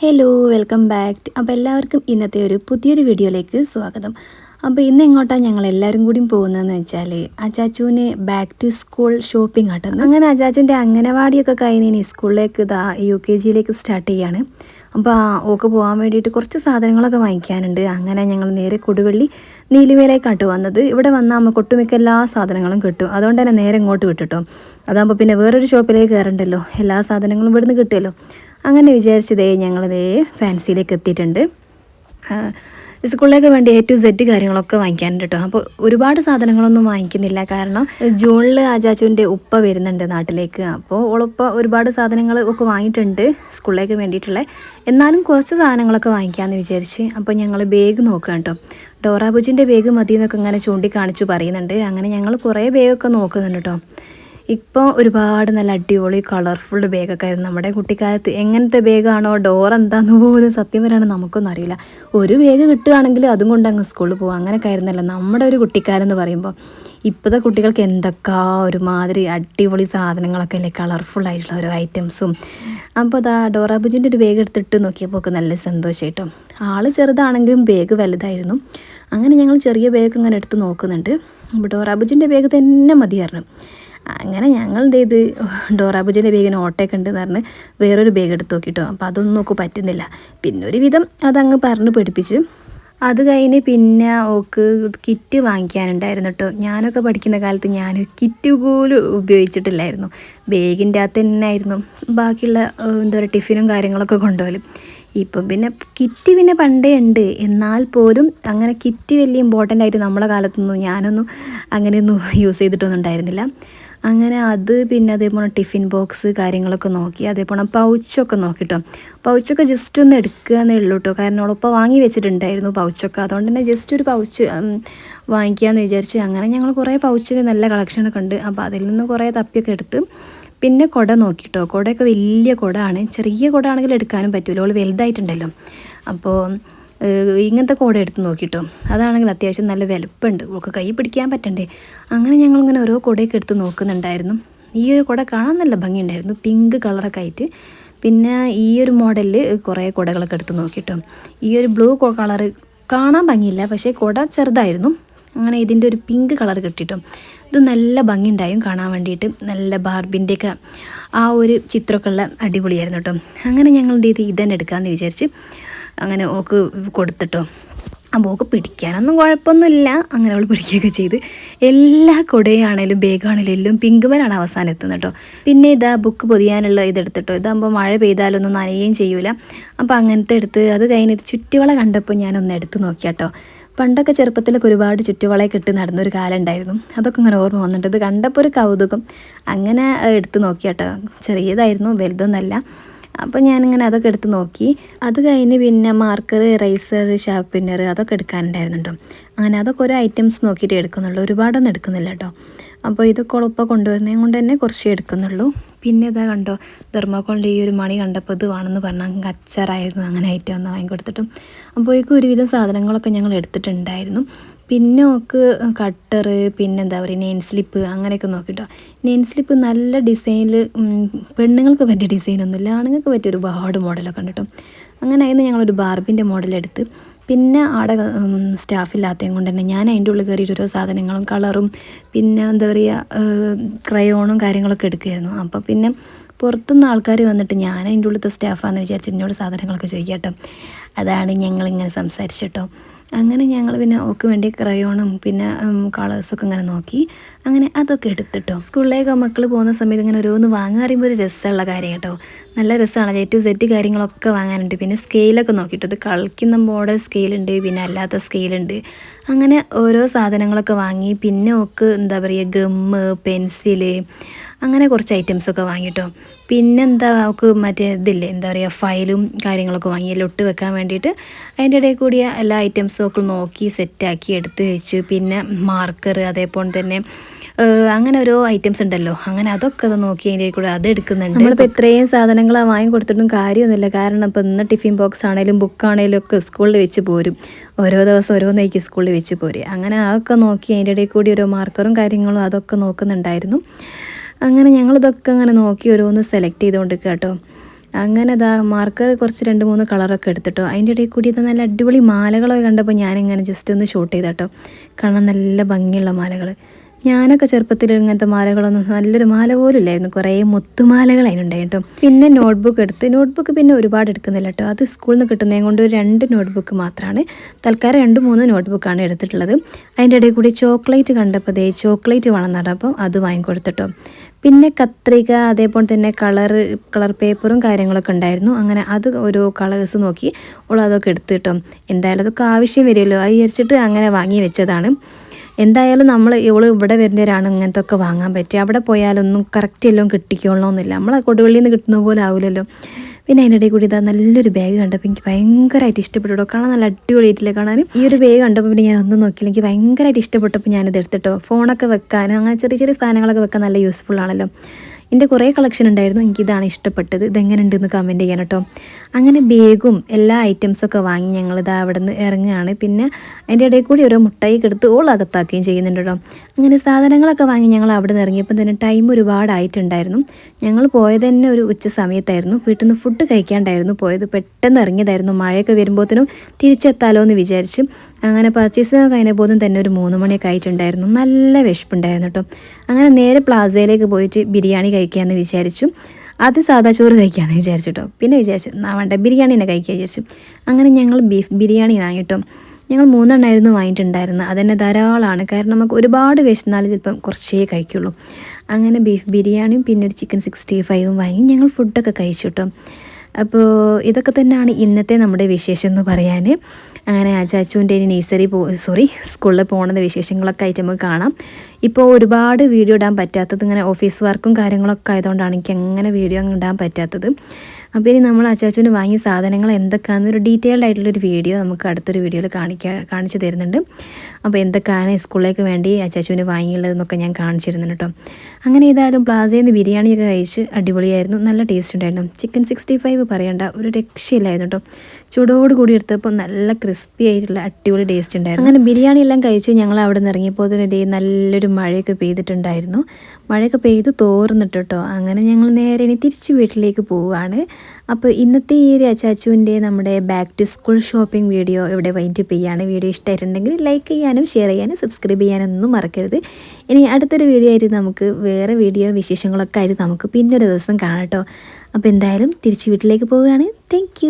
Hello welcome back അപ്പോൾ എല്ലാവർക്കും ഇന്നത്തെ ഒരു പുതിയൊരു വീഡിയോയിലേക്ക് സ്വാഗതം. അപ്പോൾ ഇന്ന് എങ്ങോട്ടാണ് ഞങ്ങൾ എല്ലാവരും കൂടി പോകുന്നതെന്ന് വെച്ചാൽ അജാച്ചുവിന് ബാക്ക് ടു സ്കൂൾ ഷോപ്പിംഗ് ആട്ടെന്ന് അങ്ങനെ അജാച്ചുവിന്റെ അംഗനവാടിയൊക്കെ കഴിഞ്ഞ് ഇനി സ്കൂളിലേക്ക് ഇതാ യു കെ ജിയിലേക്ക് സ്റ്റാർട്ട് ചെയ്യാണ്. അപ്പോൾ ഓക്ക് പോകാൻ വേണ്ടിയിട്ട് കുറച്ച് സാധനങ്ങളൊക്കെ വാങ്ങിക്കാനുണ്ട്. അങ്ങനെ ഞങ്ങൾ നേരെ കൊടുവള്ളി നീലിമേലേക്കാട്ട് വന്നത്. ഇവിടെ വന്നാൽ നമുക്ക് ഒട്ടുമിക്ക എല്ലാ സാധനങ്ങളും കിട്ടും. അതുകൊണ്ട് തന്നെ നേരെ ഇങ്ങോട്ട് വിട്ടിട്ടോ. അതാകുമ്പോൾ പിന്നെ വേറൊരു ഷോപ്പിലേക്ക് കയറണ്ടല്ലോ എല്ലാ സാധനങ്ങളും ഇവിടുന്ന് കിട്ടുമല്ലോ. അങ്ങനെ വിചാരിച്ചതേ ഞങ്ങളിതേ ഫാൻസിയിലേക്ക് എത്തിയിട്ടുണ്ട്. സ്കൂളിലേക്ക് വേണ്ടി എ ടു സെറ്റ് കാര്യങ്ങളൊക്കെ വാങ്ങിക്കാനുണ്ട് കേട്ടോ അപ്പോൾ ഒരുപാട് സാധനങ്ങളൊന്നും വാങ്ങിക്കുന്നില്ല. കാരണം ജൂണിൽ ആചാച്ചുവിന്റെ ഉപ്പ വരുന്നുണ്ട് നാട്ടിലേക്ക്. അപ്പോൾ ഓളുപ്പ ഒരുപാട് സാധനങ്ങൾ ഒക്കെ വാങ്ങിയിട്ടുണ്ട് സ്കൂളിലേക്ക് വേണ്ടിയിട്ടുള്ള. എന്നാലും കുറച്ച് സാധനങ്ങളൊക്കെ വാങ്ങിക്കാമെന്ന് വിചാരിച്ച് അപ്പോൾ ഞങ്ങൾ ബാഗ് നോക്കാം കേട്ടോ ഡോറാബുജിന്റെ ബാഗ് മതി എന്നൊക്കെ ഇങ്ങനെ ചൂണ്ടിക്കാണിച്ചു പറയുന്നുണ്ട്. അങ്ങനെ ഞങ്ങൾ കുറേ ബാഗൊക്കെ നോക്കുന്നുണ്ട് കേട്ടോ ഇപ്പോൾ ഒരുപാട് നല്ല അടിപൊളി കളർഫുൾ ബാഗൊക്കെ ആയിരുന്നു നമ്മുടെ കുട്ടിക്കാലത്ത്. എങ്ങനത്തെ ബാഗാണോ ഡോർ എന്താന്ന് പോലും സത്യം വരാണ് നമുക്കൊന്നും അറിയില്ല. ഒരു ബാഗ് കിട്ടുകയാണെങ്കിൽ അതും കൊണ്ട് അങ്ങ് സ്കൂളിൽ പോകും അങ്ങനെയൊക്കെ ആയിരുന്നല്ലോ നമ്മുടെ ഒരു കുട്ടിക്കാലം എന്ന് പറയുമ്പോൾ ഇപ്പോഴത്തെ കുട്ടികൾക്ക് എന്തൊക്കെ ഒരുമാതിരി അടിപൊളി സാധനങ്ങളൊക്കെ അല്ലേ? കളർഫുൾ ആയിട്ടുള്ള ഓരോ ഐറ്റംസും അപ്പോൾ അതാ ഡോറാബുജിന്റെ ഒരു ബാഗ് എടുത്തിട്ട് നോക്കിയപ്പോൾ ഒക്കെ നല്ല സന്തോഷമായിട്ടോ ആൾ ചെറുതാണെങ്കിലും ബാഗ് വലുതായിരുന്നു. അങ്ങനെ ഞങ്ങൾ ചെറിയ ബാഗ് ഇങ്ങനെ എടുത്ത് നോക്കുന്നുണ്ട്. ഡോറാബുജിന്റെ ബാഗ് തന്നെ മതിയായിരുന്നു. അങ്ങനെ ഞങ്ങൾ എന്ത് ചെയ്ത് ഡോറാബുജിന്റെ ബേഗിന് ഓട്ടയൊക്കെ ഉണ്ടെന്ന് പറഞ്ഞ് വേറൊരു ബാഗ് എടുത്ത് നോക്കിട്ടോ. അപ്പോൾ അതൊന്നും നോക്ക് പറ്റുന്നില്ല. പിന്നെ ഒരു വിധം അതങ്ങ് പറഞ്ഞ് പഠിപ്പിച്ച്. അത് കഴിഞ്ഞ് പിന്നെ ഓക്ക് കിറ്റ് വാങ്ങിക്കാനുണ്ടായിരുന്നു കേട്ടോ ഞാനൊക്കെ പഠിക്കുന്ന കാലത്ത് ഞാൻ കിറ്റ് പോലും ഉപയോഗിച്ചിട്ടില്ലായിരുന്നു. ബാഗിന്റെ അകത്ത് തന്നെ ആയിരുന്നു ബാക്കിയുള്ള എന്താ പറയുക ടിഫിനും കാര്യങ്ങളൊക്കെ കൊണ്ടുപോലും ഇപ്പം പിന്നെ കിറ്റ് പിന്നെ പണ്ടേ ഉണ്ട്. എന്നാൽ പോലും അങ്ങനെ കിറ്റ് വലിയ ഇമ്പോർട്ടന്റ് ആയിട്ട് നമ്മുടെ കാലത്തൊന്നും ഞാനൊന്നും അങ്ങനെയൊന്നും യൂസ് ചെയ്തിട്ടൊന്നും ഉണ്ടായിരുന്നില്ല. അങ്ങനെ അത് പിന്നെ അതേപോലെ ടിഫിൻ ബോക്സ് കാര്യങ്ങളൊക്കെ നോക്കി അതേപോലെ പൗച്ചൊക്കെ നോക്കിട്ടോ. പൗച്ചൊക്കെ ജസ്റ്റ് ഒന്ന് എടുക്കുക എന്നേ ഉള്ളൂ കേട്ടോ കാരണം അവളിപ്പോൾ വാങ്ങി വെച്ചിട്ടുണ്ടായിരുന്നു പൗച്ചൊക്കെ. അതുകൊണ്ട് തന്നെ ജസ്റ്റ് ഒരു പൗച്ച് വാങ്ങിക്കാമെന്ന് വിചാരിച്ച് അങ്ങനെ ഞങ്ങൾ കുറേ പൗച്ചിന് നല്ല കളക്ഷനൊക്കെ ഉണ്ട്. അപ്പോൾ അതിൽ നിന്ന് കുറേ തപ്പിയൊക്കെ എടുത്ത് പിന്നെ കുട നോക്കിട്ടോ. കുടയൊക്കെ വലിയ കുടമാണ് ചെറിയ കുട ആണെങ്കിൽ എടുക്കാനും പറ്റുമല്ലോ അവൾ വലുതായിട്ടുണ്ടല്ലോ. അപ്പോൾ ഇങ്ങനത്തെ കോട എടുത്ത് നോക്കിയിട്ടോ അതാണെങ്കിൽ അത്യാവശ്യം നല്ല വലുപ്പമുണ്ട് ഒക്കെ കൈ പിടിക്കാൻ പറ്റണ്ടേ. അങ്ങനെ ഞങ്ങളിങ്ങനെ ഓരോ കുടയൊക്കെ എടുത്ത് നോക്കുന്നുണ്ടായിരുന്നു. ഈ ഒരു കുട കാണാൻ നല്ല ഭംഗിയുണ്ടായിരുന്നു. പിങ്ക് കളറൊക്കെ ആയിട്ട്. പിന്നെ ഈ ഒരു മോഡലിൽ കുറേ കുടകളൊക്കെ എടുത്ത് നോക്കിയിട്ടോ ഈ ഒരു ബ്ലൂ കളറ് കാണാൻ ഭംഗിയില്ല. പക്ഷേ കുട ചെറുതായിരുന്നു. അങ്ങനെ ഇതിന്റെ ഒരു പിങ്ക് കളർ കിട്ടിയിട്ടും ഇത് നല്ല ഭംഗിയുണ്ടായും കാണാൻ വേണ്ടിയിട്ട്. നല്ല ബാർബിന്റെയൊക്കെ ആ ഒരു ചിത്രമൊക്കെ ഉള്ള അടിപൊളിയായിരുന്നു കേട്ടോ. അങ്ങനെ ഞങ്ങൾ എന്ത് ചെയ്ത് ഇതന്നെ എടുക്കാമെന്ന് വിചാരിച്ച് അങ്ങനെ ഓക്ക് കൊടുത്തിട്ടോ. അപ്പോൾ ഓക്ക് പിടിക്കാനൊന്നും കുഴപ്പമൊന്നുമില്ല. അങ്ങനെ അവൾ പിടിക്കുകയൊക്കെ ചെയ്ത്. എല്ലാ കുടയാണേലും ബാഗാണേലും എല്ലാം പിങ്ക് പിങ്കുമലാണ് അവസാനം എത്തുന്നത് കേട്ടോ. പിന്നെ ഇതാ ബുക്ക് പൊതിയാനുള്ള ഇതെടുത്തിട്ടോ. ഇതാകുമ്പോൾ മഴ പെയ്താലൊന്നും നനയുകയും ചെയ്യൂല. അപ്പോൾ അങ്ങനത്തെ എടുത്ത് അത് കഴിഞ്ഞിട്ട് ചുറ്റുവള കണ്ടപ്പോൾ ഞാനൊന്ന് എടുത്ത് നോക്കിയാട്ടോ പണ്ടൊക്കെ ചെറുപ്പത്തിലൊക്കെ ഒരുപാട് ചുറ്റുവളയൊക്കെ ഇട്ട് നടന്നൊരു കാലം ഉണ്ടായിരുന്നു. അതൊക്കെ ഇങ്ങനെ ഓർമ്മ വന്നിട്ട് ഇത് കണ്ടപ്പോൾ ഒരു കൗതുകം. അങ്ങനെ എടുത്ത് നോക്കിയാട്ടോ ചെറിയതായിരുന്നു വലുതൊന്നല്ല. അപ്പോൾ ഞാനിങ്ങനെ അതൊക്കെ എടുത്ത് നോക്കി. അത് കഴിഞ്ഞ് പിന്നെ മാർക്കർ റൈസർ ഷാർപ്പിനർ അതൊക്കെ എടുക്കാനുണ്ടായിരുന്നുണ്ടോ? അങ്ങനെ അതൊക്കെ ഓരോ ഐറ്റംസ് നോക്കിയിട്ട് എടുക്കുന്നുള്ളൂ. ഒരുപാടൊന്നും എടുക്കുന്നില്ല കേട്ടോ. അപ്പോൾ ഇതൊക്കെ ഉളപ്പം കൊണ്ടുവരുന്നതും കൊണ്ട് തന്നെ കുറച്ചേ എടുക്കുന്നുള്ളൂ. പിന്നെ ഇതാ കണ്ടോ തെർമോക്കോളിന്റെ ഈ ഒരു മണി കണ്ടപ്പോൾ ഇത് വേണമെന്ന് പറഞ്ഞാൽ അങ്ങ് അച്ചാറായിരുന്നു. അങ്ങനെ ഐറ്റം ഒന്ന് വാങ്ങിക്കൊടുത്തിട്ടും. അപ്പോഴേക്കും ഒരുവിധം സാധനങ്ങളൊക്കെ ഞങ്ങൾ എടുത്തിട്ടുണ്ടായിരുന്നു. പിന്നെ നോക്ക് കട്ടർ പിന്നെ എന്താ പറയുക നെയിൻ സ്ലിപ്പ് അങ്ങനെയൊക്കെ നോക്കിട്ടോ. നെയിൻ സ്ലിപ്പ് നല്ല ഡിസൈനിൽ പെണ്ണുങ്ങൾക്ക് പറ്റിയ ഡിസൈനൊന്നുമില്ല ആണുങ്ങൾക്ക് പറ്റിയ ഒരുപാട് മോഡലൊക്കെ ഉണ്ട് കേട്ടോ അങ്ങനെ അതിന് ഞങ്ങളൊരു ബാർബിന്റെ മോഡലെടുത്ത് പിന്നെ അവിടെ സ്റ്റാഫില്ലാത്തതും കൊണ്ട് തന്നെ ഞാൻ അതിന്റെ ഉള്ളിൽ കയറിയിട്ട് ഓരോ സാധനങ്ങളും കളറും പിന്നെ എന്താ പറയുക ക്രയോണും കാര്യങ്ങളൊക്കെ എടുക്കുകയായിരുന്നു. അപ്പോൾ പിന്നെ പുറത്തുനിന്ന് ആൾക്കാർ വന്നിട്ട് ഞാൻ അതിന്റെ ഉള്ളിലത്തെ സ്റ്റാഫാണെന്ന് വിചാരിച്ച് എന്നോട് സാധനങ്ങളൊക്കെ ചോദിക്കാം കേട്ടോ അതാണ് ഞങ്ങളിങ്ങനെ സംസാരിച്ചിട്ടോ അങ്ങനെ ഞങ്ങൾ പിന്നെ ഓക്ക് വേണ്ടി ക്രയോണും പിന്നെ കളേഴ്സൊക്കെ ഇങ്ങനെ നോക്കി. അങ്ങനെ അതൊക്കെ എടുത്തിട്ടോ. സ്കൂളിലേക്ക് മക്കൾ പോകുന്ന സമയത്ത് ഇങ്ങനെ ഓരോന്ന് വാങ്ങാൻ പറയുമ്പോൾ ഒരു രസമുള്ള കാര്യം കേട്ടോ. നല്ല രസമാണ്. എ ടു സെറ്റ് കാര്യങ്ങളൊക്കെ വാങ്ങാനുണ്ട്. പിന്നെ സ്കെയിലൊക്കെ നോക്കിയിട്ട് ഇത് കളിക്കുന്ന മോഡൽ സ്കെയിലുണ്ട് പിന്നെ അല്ലാത്ത സ്കെയിലുണ്ട് അങ്ങനെ ഓരോ സാധനങ്ങളൊക്കെ വാങ്ങി. പിന്നെ ഒക്കെ എന്താ പറയുക ഗമ്മ് പെൻസിൽ അങ്ങനെ കുറച്ച് ഐറ്റംസ് ഐറ്റംസൊക്കെ വാങ്ങിട്ടോ. പിന്നെന്താ അവൾക്ക് മറ്റേ ഇതില്ലേ എന്താ പറയുക ഫയലും കാര്യങ്ങളൊക്കെ വാങ്ങി എല്ലാം ഇട്ട് വെക്കാൻ വേണ്ടിയിട്ട് അതിന്റെ ഇടയിൽ കൂടി എല്ലാ ഐറ്റംസും ഒക്കെ നോക്കി സെറ്റാക്കി എടുത്ത് വെച്ച് പിന്നെ മാർക്കർ അതേപോലെ തന്നെ അങ്ങനെ ഓരോ ഐറ്റംസ് ഉണ്ടല്ലോ. അങ്ങനെ അതൊക്കെ അത് നോക്കി അതിന്റെ കൂടെ അത് എടുക്കുന്നുണ്ട്. നമ്മളിപ്പോൾ ഇത്രയും സാധനങ്ങൾ വാങ്ങി കൊടുത്തിട്ടും കാര്യമൊന്നുമില്ല. കാരണം ഇപ്പോൾ ഇന്ന് ടിഫിൻ ബോക്സ് ആണെങ്കിലും ബുക്ക് ആണെങ്കിലും ഒക്കെ സ്കൂളിൽ വെച്ച് പോരും. ഓരോ ദിവസം ഓരോന്നേക്ക് സ്കൂളിൽ വെച്ച് പോരും. അങ്ങനെ അതൊക്കെ നോക്കി അതിന്റെ ഇടയിൽ കൂടി ഓരോ മാർക്കറും കാര്യങ്ങളും അതൊക്കെ നോക്കുന്നുണ്ടായിരുന്നു. അങ്ങനെ ഞങ്ങളിതൊക്കെ അങ്ങനെ നോക്കി ഓരോന്ന് സെലക്ട് ചെയ്തുകൊണ്ട് കേട്ടോ അങ്ങനെ ഇതാ മാർക്കർ കുറച്ച് രണ്ട് മൂന്ന് കളറൊക്കെ എടുത്തിട്ടോ. അതിന്റെ ഇടയിൽ കൂടി ഇത് നല്ല അടിപൊളി മാലകളൊക്കെ കണ്ടപ്പോൾ ഞാനിങ്ങനെ ജസ്റ്റ് ഒന്ന് ഷൂട്ട് ചെയ്തട്ടോ കാണാൻ നല്ല ഭംഗിയുള്ള മാലകൾ ഞാനൊക്കെ ചെറുപ്പത്തിൽ ഇങ്ങനത്തെ മാലകളൊന്നും നല്ലൊരു മാല പോലും ഇല്ലായിരുന്നു കുറേ മുത്തുമാലകൾ അതിനുണ്ടായി കേട്ടോ. പിന്നെ നോട്ട്ബുക്ക് എടുത്ത് നോട്ട്ബുക്ക് പിന്നെ ഒരുപാട് എടുക്കുന്നില്ല കേട്ടോ. അത് സ്കൂളിൽ നിന്ന് കിട്ടുന്നതും കൊണ്ട് ഒരു രണ്ട് നോട്ട്ബുക്ക് മാത്രമാണ് തൽക്കാലം രണ്ട് മൂന്ന് നോട്ട്ബുക്കാണ് എടുത്തിട്ടുള്ളത്. അതിന്റെ ഇടയിൽ കൂടി ചോക്ലേറ്റ് കണ്ടപ്പോൾ ദേ ചോക്ലേറ്റ് വേണം നടപ്പോൾ അത് വാങ്ങിക്കൊടുത്തിട്ടോ. പിന്നെ കത്രിക അതേപോലെ തന്നെ കളർ കളർ പേപ്പറും കാര്യങ്ങളൊക്കെ ഉണ്ടായിരുന്നു. അങ്ങനെ അത് ഓരോ കളേഴ്സ് നോക്കി ഉള്ളതൊക്കെ അതൊക്കെ എടുത്ത് എന്തായാലും അതൊക്കെ ആവശ്യം വരുമല്ലോ. അത് വിചാരിച്ചിട്ട് അങ്ങനെ വാങ്ങി വെച്ചതാണ്. എന്തായാലും നമ്മൾ ഇവൾ ഇവിടെ വരുന്നവരാണ് ഇങ്ങനത്തെ ഒക്കെ വാങ്ങാൻ പറ്റുക അവിടെ പോയാലൊന്നും കറക്റ്റ് എല്ലാം കിട്ടിക്കൊള്ളണമെന്നില്ല നമ്മൾ കൊടുവള്ളിയിൽ നിന്ന് കിട്ടുന്ന പോലെ ആവില്ലല്ലോ പിന്നെ അതിന്റെ ഇടയിൽ കൂടി ഇതാ നല്ലൊരു ബാഗ് കണ്ടപ്പോൾ എനിക്ക് ഭയങ്കരമായിട്ട് ഇഷ്ടപ്പെട്ടു കാണാൻ നല്ല അടിപൊളിയായിട്ടില്ല കാണാനും ഈ ഒരു ബാഗ് കണ്ടപ്പോൾ പിന്നെ ഞാൻ ഒന്നും നോക്കിയില്ല. എനിക്ക് ഭയങ്കരമായിട്ട് ഇഷ്ടപ്പെട്ടപ്പോൾ ഞാനിത് എടുത്തിട്ടോ ഫോണൊക്കെ വെക്കാനും അങ്ങനെ ചെറിയ ചെറിയ സാധനങ്ങളൊക്കെ വെക്കാൻ നല്ല യൂസ്ഫുൾ ആണല്ലോ. എന്റെ കുറേ കളക്ഷൻ ഉണ്ടായിരുന്നു. എനിക്കിതാണ് ഇഷ്ടപ്പെട്ടത്. ഇതെങ്ങനെ ഉണ്ടെന്ന് കമന്റ് ചെയ്യാൻ കേട്ടോ. അങ്ങനെ ബേഗും എല്ലാ ഐറ്റംസൊക്കെ വാങ്ങി ഞങ്ങൾ ഇതാ അവിടെ നിന്ന് ഇറങ്ങുകയാണ്. പിന്നെ അതിന്റെ ഇടയിൽ കൂടി ഓരോ മുട്ടായി എടുത്ത് ഓൾ അകത്താക്കുകയും ചെയ്യുന്നുണ്ട് കേട്ടോ. അങ്ങനെ സാധനങ്ങളൊക്കെ വാങ്ങി ഞങ്ങൾ അവിടെ നിന്ന് ഇറങ്ങിയപ്പോൾ തന്നെ ടൈം ഒരുപാടായിട്ടുണ്ടായിരുന്നു ഞങ്ങൾ പോയത് തന്നെ ഒരു ഉച്ച സമയത്തായിരുന്നു. വീട്ടിൽ നിന്ന് ഫുഡ് കഴിക്കാണ്ടായിരുന്നു പോയത്. പെട്ടെന്ന് ഇറങ്ങിയതായിരുന്നു. മഴയൊക്കെ വരുമ്പോഴത്തേനും തിരിച്ചെത്താലോ എന്ന് വിചാരിച്ചു അങ്ങനെ പർച്ചേസ് കഴിഞ്ഞപ്പോഴും തന്നെ ഒരു മൂന്ന് മണിയൊക്കെ ആയിട്ടുണ്ടായിരുന്നു. നല്ല വിശപ്പുണ്ടായിരുന്നു കേട്ടോ. അങ്ങനെ നേരെ പ്ലാസയിലേക്ക് പോയിട്ട് ബിരിയാണി കഴിക്കാമെന്ന് വിചാരിച്ചു. അത് സാദാ ചോറ് കഴിക്കാമെന്ന് വിചാരിച്ചു കേട്ടോ പിന്നെ വിചാരിച്ചു വേണ്ട ബിരിയാണി തന്നെ കഴിക്കാൻ വിചാരിച്ചു. അങ്ങനെ ഞങ്ങൾ ബീഫ് ബിരിയാണി വാങ്ങിയിട്ടും ഞങ്ങൾ മൂന്നെണ്ണമായിരുന്നു വാങ്ങിയിട്ടുണ്ടായിരുന്നത് അതന്നെ ധാരാളമാണ് കാരണം നമുക്ക് ഒരുപാട് വിശന്നാലും ചിലപ്പം കുറച്ചേ കഴിക്കുള്ളൂ. അങ്ങനെ ബീഫ് ബിരിയാണിയും പിന്നെ ഒരു ചിക്കൻ സിക്സ്റ്റി ഫൈവും വാങ്ങി ഞങ്ങൾ ഫുഡൊക്കെ കഴിച്ചു കേട്ടോ അപ്പോൾ ഇതൊക്കെ തന്നെയാണ് ഇന്നത്തെ നമ്മുടെ വിശേഷം എന്ന് പറയാൻ അങ്ങനെ ചാച്ചുവിന്റെ നേഴ്സറി പോ സോറി സ്കൂളിൽ പോകുന്ന വിശേഷങ്ങളൊക്കെ ആയിട്ട് നമുക്ക് കാണാം. ഇപ്പോൾ ഒരുപാട് വീഡിയോ ഇടാൻ പറ്റാത്തത് ഇങ്ങനെ ഓഫീസ് വർക്കും കാര്യങ്ങളൊക്കെ ആയതുകൊണ്ടാണ് എനിക്ക് എങ്ങനെ വീഡിയോ അങ്ങ് ഇടാൻ പറ്റാത്തത്. അപ്പോൾ ഇനി നമ്മൾ അച്ചാച്ചുവിന് വാങ്ങിയ സാധനങ്ങൾ എന്തൊക്കെയാണെന്നൊരു ഡീറ്റെയിൽഡ് ആയിട്ടുള്ളൊരു വീഡിയോ നമുക്ക് അടുത്തൊരു വീഡിയോയിൽ കാണിക്കാൻ കാണിച്ചു തരുന്നുണ്ട്. അപ്പോൾ എന്തൊക്കെയാണ് സ്കൂളിലേക്ക് വേണ്ടി അച്ചാച്ചുവിന് വാങ്ങിയുള്ളതെന്നൊക്കെ ഞാൻ കാണിച്ചിരുന്നുണ്ട് കേട്ടോ. അങ്ങനെ ഏതായാലും പ്ലാസയിൽ നിന്ന് ബിരിയാണിയൊക്കെ കഴിച്ച് അടിപൊളിയായിരുന്നു. നല്ല ടേസ്റ്റ് ഉണ്ടായിരുന്നു. ചിക്കൻ സിക്സ്റ്റി ഫൈവ് പറയണ്ട ഒരു രക്ഷയില്ലായിരുന്നു കേട്ടോ. ചൂടോട് കൂടി എടുത്തപ്പോൾ നല്ല ക്രിസ്പി ആയിട്ടുള്ള അടിപൊളി ടേസ്റ്റ് ഉണ്ടായിരുന്നു. അങ്ങനെ ബിരിയാണി എല്ലാം കഴിച്ച് ഞങ്ങൾ അവിടെ നിന്ന് ഇറങ്ങിയപ്പോൾ നല്ലൊരു മഴയൊക്കെ പെയ്തിട്ടുണ്ടായിരുന്നു. മഴയൊക്കെ പെയ്ത് തോർന്നിട്ട് കേട്ടോ അങ്ങനെ ഞങ്ങൾ നേരെ ഇനി തിരിച്ച് വീട്ടിലേക്ക് പോവുകയാണ്. അപ്പോൾ ഇന്നത്തെ ഈ ഒരു അച്ചാച്ചുവിന്റെ നമ്മുടെ back to school shopping video ഇവിടെ വൈൻഡപ്പ് ചെയ്യാണ് വീഡിയോ ഇഷ്ടമായിട്ടുണ്ടെങ്കിൽ ലൈക്ക് ചെയ്യാനും ഷെയർ ചെയ്യാനും സബ്സ്ക്രൈബ് ചെയ്യാനൊന്നും മറക്കരുത്. ഇനി അടുത്തൊരു വീഡിയോ ആയിട്ട് നമുക്ക് വേറെ വീഡിയോ വിശേഷങ്ങളൊക്കെ ആയിട്ട് നമുക്ക് പിന്നൊരു ദിവസം കാണാം കേട്ടോ അപ്പോൾ എന്തായാലും തിരിച്ച് വീട്ടിലേക്ക് പോവുകയാണ്. താങ്ക്